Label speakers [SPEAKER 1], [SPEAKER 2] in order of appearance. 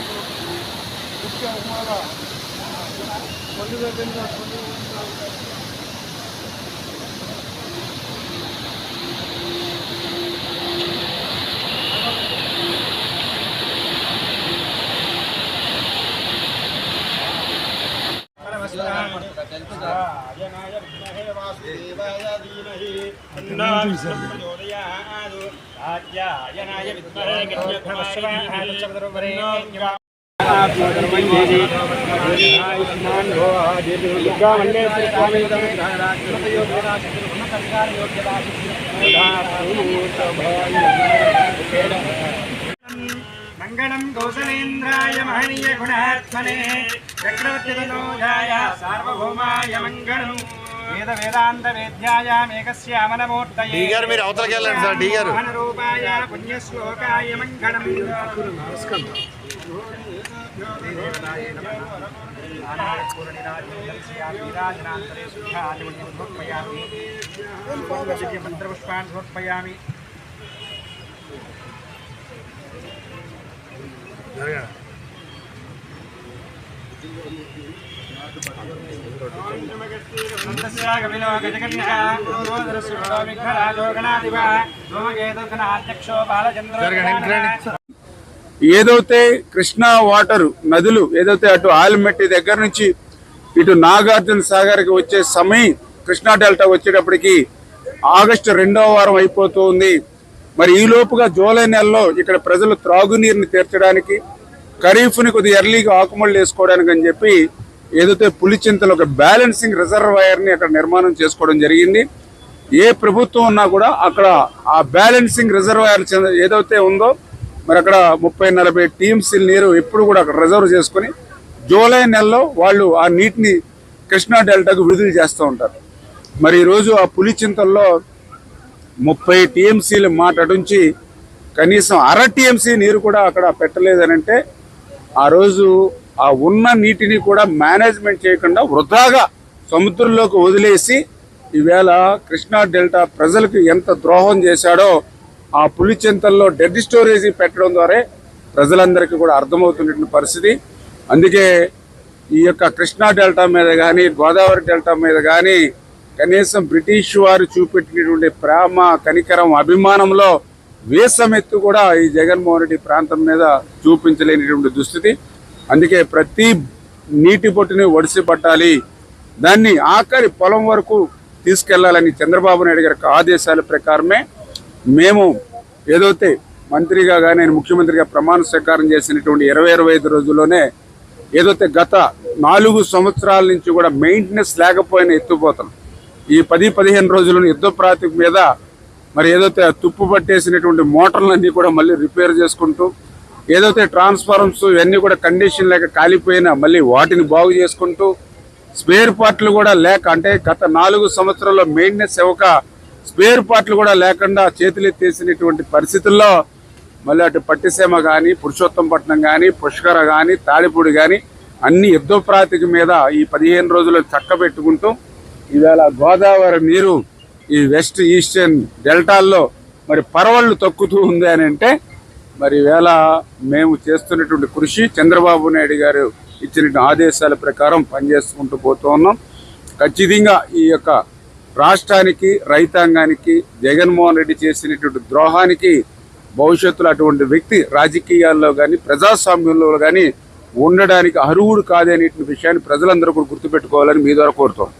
[SPEAKER 1] నిర్వాహకులకు ముఖ్య ఉమాగా కొన్ని
[SPEAKER 2] మంగళం కౌసలేంద్రాయ మహనీయ గుణాత్మనే చక్రవర్తి సార్వభౌమాయ మంగళం. వేద వేదాంత వేద్యాయ మేఘశ్యామలమూర్తయే
[SPEAKER 3] డి గారు మీరు అవతలకి వెళ్ళండి సార్, డి గారు.
[SPEAKER 2] రూపాయ పుణ్యశ్లోకాయ మంగళం మంత్రపుష్పాన్ని సమర్పయామి
[SPEAKER 1] ఏదైతే కృష్ణా వాటర్ నదులు ఏదైతే అటు ఆలిమెట్టి దగ్గర నుంచి ఇటు నాగార్జున సాగర్కి వచ్చే సమయం కృష్ణా డెల్టా వచ్చేటప్పటికి ఆగస్టు రెండవ వారం అయిపోతుంది మరి ఈ లోపుగా జూలై నెలలో ఇక్కడ ప్రజలు త్రాగునీరుని తీర్చడానికి ఖరీఫ్ని కొద్దిగా ఎర్లీగా ఆకుమళ్ళు వేసుకోవడానికి అని చెప్పి ఏదైతే పులిచింతలు ఒక బ్యాలెన్సింగ్ రిజర్వాయర్ని అక్కడ నిర్మాణం చేసుకోవడం జరిగింది. ఏ ప్రభుత్వం ఉన్నా కూడా అక్కడ ఆ బ్యాలెన్సింగ్ రిజర్వాయర్ ఏదైతే ఉందో మరి అక్కడ ముప్పై నలభై టీమ్స్ నీరు ఎప్పుడు కూడా అక్కడ రిజర్వ్ చేసుకొని జూలై నెలలో వాళ్ళు ఆ నీటిని కృష్ణా డెల్టాకు విడుదల చేస్తూ ఉంటారు. మరి ఈరోజు ఆ పులిచింతల్లో ముప్పై టీఎంసీలు మాట అటుంచి కనీసం అర టీఎంసీ నీరు కూడా అక్కడ పెట్టలేదనంటే ఆ రోజు ఆ ఉన్న నీటిని కూడా మేనేజ్మెంట్ చేయకుండా వృధాగా సముద్రంలోకి వదిలేసి ఈవేళ కృష్ణా డెల్టా ప్రజలకు ఎంత ద్రోహం చేశాడో ఆ పులిచింతల్లో డెడ్ స్టోరేజీ పెట్టడం ద్వారా ప్రజలందరికీ కూడా అర్థమవుతున్నటువంటి పరిస్థితి. అందుకే ఈ యొక్క కృష్ణా డెల్టా మీద కానీ గోదావరి డెల్టా మీద కానీ కనీసం బ్రిటిష్ వారు చూపెట్టినటువంటి ప్రేమ కనికరం అభిమానంలో వేసమెత్తు కూడా ఈ జగన్మోహన్ రెడ్డి ప్రాంతం మీద చూపించలేనిటువంటి దుస్థితి. అందుకే ప్రతి నీటి పొట్టుని ఒడిసి పట్టాలి. దాన్ని ఆఖరి పొలం వరకు తీసుకెళ్ళాలని చంద్రబాబు నాయుడు గారి ఆదేశాల ప్రకారమే మేము ఏదైతే మంత్రిగా కానీ నేను ముఖ్యమంత్రిగా ప్రమాణ స్వీకారం చేసినటువంటి ఇరవై ఇరవై ఐదు రోజుల్లోనే ఏదైతే గత నాలుగు సంవత్సరాల నుంచి కూడా మెయింటెనెన్స్ లేకపోయినా ఎత్తుపోతాం. ఈ పది పదిహేను రోజులను యుద్ధ ప్రాతిక మీద మరి ఏదైతే ఆ తుప్పు పట్టేసినటువంటి మోటార్లన్నీ కూడా మళ్ళీ రిపేర్ చేసుకుంటూ ఏదైతే ట్రాన్స్ఫార్మర్స్ ఇవన్నీ కూడా కండిషన్ లేక కాలిపోయినా మళ్ళీ వాటిని బాగు చేసుకుంటూ స్పేర్ పార్ట్లు కూడా లేక అంటే గత నాలుగు సంవత్సరాల్లో మెయింటెనెన్స్ ఇవ్వక స్పేర్ పార్ట్లు కూడా లేకుండా చేతులెత్తేసినటువంటి పరిస్థితుల్లో మళ్ళీ అటు పట్టిసీమ కానీ పురుషోత్తంపట్నం కానీ పుష్కర కానీ తాడిపూడి కానీ అన్ని యుద్ధప్రాతికి మీద ఈ పదిహేను రోజులు చక్కబెట్టుకుంటూ ఈవేళ గోదావరి నీరు ఈ వెస్ట్ ఈస్టర్న్ డెల్టాల్లో మరి పరవళ్ళు తొక్కుతూ ఉంది అని అంటే మరి వేళ మేము చేస్తున్నటువంటి కృషి చంద్రబాబు నాయుడు గారు ఇచ్చిన ఆదేశాల ప్రకారం పనిచేసుకుంటూ పోతూ ఉన్నాం. ఖచ్చితంగా ఈ యొక్క రాష్ట్రానికి రైతాంగానికి జగన్మోహన్ రెడ్డి చేసినటువంటి ద్రోహానికి భవిష్యత్తులో అటువంటి వ్యక్తి రాజకీయాల్లో కానీ ప్రజాస్వామ్యంలో కానీ ఉండడానికి అర్హుడు కాదనేటువంటి విషయాన్ని ప్రజలందరూ కూడా గుర్తుపెట్టుకోవాలని మీ ద్వారా కోరుతాం